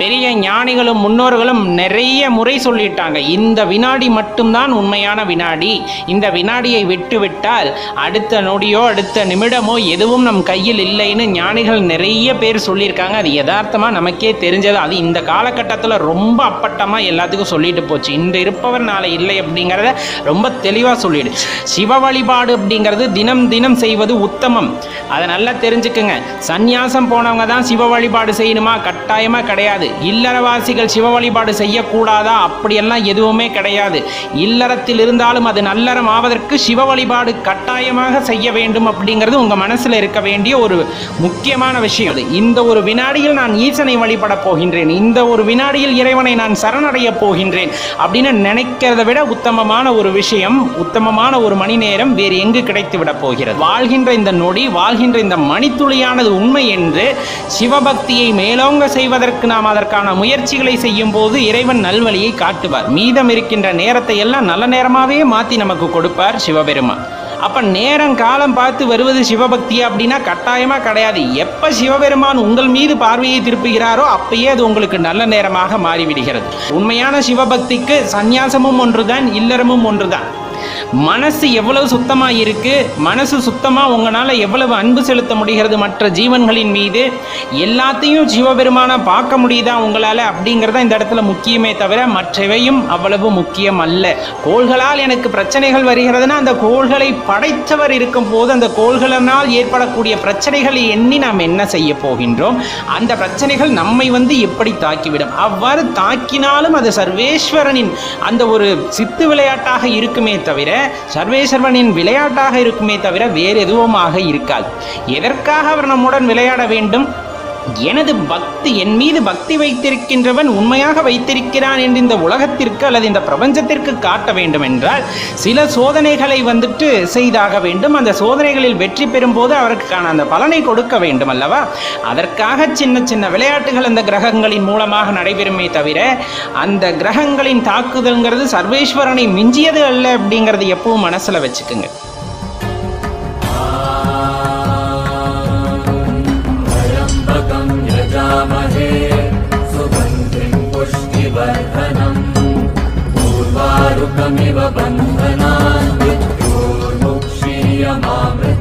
பெரிய ஞானிகளும் முன்னோர்களும் நிறைய முறை சொல்லிட்டாங்க. இந்த வினாடி மட்டும்தான் உண்மையான வினாடி. இந்த வினாடியை விட்டுவிட்டால் அடுத்த நொடியோ அடுத்த நிமிடமோ எதுவும் நம் கையில் இல்லைன்னு ஞானிகள் நிறைய பேர் சொல்லியிருக்காங்க. அது யதார்த்தமாக நமக்கே தெரிஞ்சது. அது இந்த காலகட்டத்தில் ரொம்ப அப்பட்டமாக எல்லாத்துக்கும் சொல்லிட்டு போச்சு. இன்று இருப்பவர் நாளை இல்லை அப்படிங்கிறத ரொம்ப தெளிவாக சொல்லிடு. சிவ வழிபாடு அப்படிங்கிறது தினம் தினம் செய்வது உத்தமம். அதை நல்லா தெரிஞ்சுக்குங்க. சந்நியாசம் போனவங்க தான் சிவ வழிபாடு செய்யணுமா? கட்டாயமாக கிடையாது. இல்லறவாசிகள் சிவ வழிபாடு செய்யக்கூடாதா? அப்படியெல்லாம் எதுவுமே கிடையாது. இல்லறத்தில் இருந்தாலும் அது நல்லறம் ஆவதற்கு சிவ வழிபாடு கட்டாயமாக செய்ய வேண்டும் அப்படிங்கிறது உங்கள் மனசில் இருக்க வேண்டிய ஒரு முக்கியமான விஷயம் அது. இந்த ஒரு வினாடியில் நான் ஈசனை வழிபட போகின்றேன். இந்த ஒரு வினாடியில் இறைவனை நான் சரணடைய போகின்றேன் அப்படின்னு நினைக்கிறத விட உத்தமமான ஒரு விஷயம் உத்தமமான ஒரு மணி நேரம் வேறு எங்கு கிடைத்து விட போகிறது? வாழ்கின்ற இந்த நொடி வாழ்கின்ற இந்த மணித்துளியானது உண்மை என்று சிவபக்தியை மேலோங்க செய்வதற்கு நாம் அதற்கான முயற்சிகளை செய்யும் போது இறைவன் நல்வழியை காட்டுவார். மீதம் இருக்கின்ற நேரத்தை எல்லாம் நல்ல நேரமாகவே மாற்றி நமக்கு கொடுப்பார் சிவபெருமான். அப்போ நேரம் காலம் பார்த்து வருவது சிவபக்தியா அப்படின்னா கட்டாயமாக கிடையாது. எப்போ சிவபெருமான் உங்கள் மீது பார்வையை திருப்புகிறாரோ அப்பயே அது உங்களுக்கு நல்ல நேரமாக மாறிவிடுகிறது. உண்மையான சிவபக்திக்கு சந்நியாசமும் ஒன்றுதான் இல்லறமும் ஒன்றுதான். மனசு எவ்வளவு சுத்தமா இருக்கு மனசு சுத்தமா உங்களால எவ்வளவு அன்பு செலுத்த முடிகிறது? மற்ற ஜீவன்களின் மீது எல்லாத்தையும் சிவபெருமானா பார்க்க முடியுதா உங்களால? அப்படிங்கிறத இந்த இடத்துல முக்கியமே தவிர மற்றவையும் அவ்வளவு முக்கியம் அல்ல. கோள்களால் எனக்கு பிரச்சனைகள் வருகிறதுனா அந்த கோள்களை படைத்தவர் இருக்கும் போது அந்த கோள்களினால் ஏற்படக்கூடிய பிரச்சனைகளை எண்ணி நாம் என்ன செய்ய போகின்றோம்? அந்த பிரச்சனைகள் நம்மை வந்து எப்படி தாக்கிவிடும்? அவ்வாறு தாக்கினாலும் அது சர்வேஸ்வரனின் அந்த ஒரு சித்து விளையாட்டாக இருக்குமே தவிர சர்வேஸ்வரனின் விளையாட்டாக இருக்குமே தவிர வேறு எதுவுமாக இருக்காது. எதற்காக அவர் நம்முடன் விளையாட வேண்டும்? எனது பக்தி என் மீது பக்தி வைத்திருக்கின்றவன் உண்மையாக வைத்திருக்கிறான் என்று இந்த உலகத்திற்கு அல்லது இந்த பிரபஞ்சத்திற்கு காட்ட வேண்டும் என்றால் சில சோதனைகளை வந்துட்டு செய்தாக வேண்டும். அந்த சோதனைகளில் வெற்றி பெறும்போது அவருக்கான அந்த பலனை கொடுக்க வேண்டும் அல்லவா? அதற்காக சின்ன சின்ன விளையாட்டுகள் அந்த கிரகங்களின் மூலமாக நடைபெறுமே தவிர அந்த கிரகங்களின் தாக்குதல்ங்கிறது சர்வேஸ்வரனை மிஞ்சியது அல்ல அப்படிங்கிறது எப்பவும் மனசில் வச்சுக்குங்க. Ram Hanan Bit Gur Mokshi Amamrit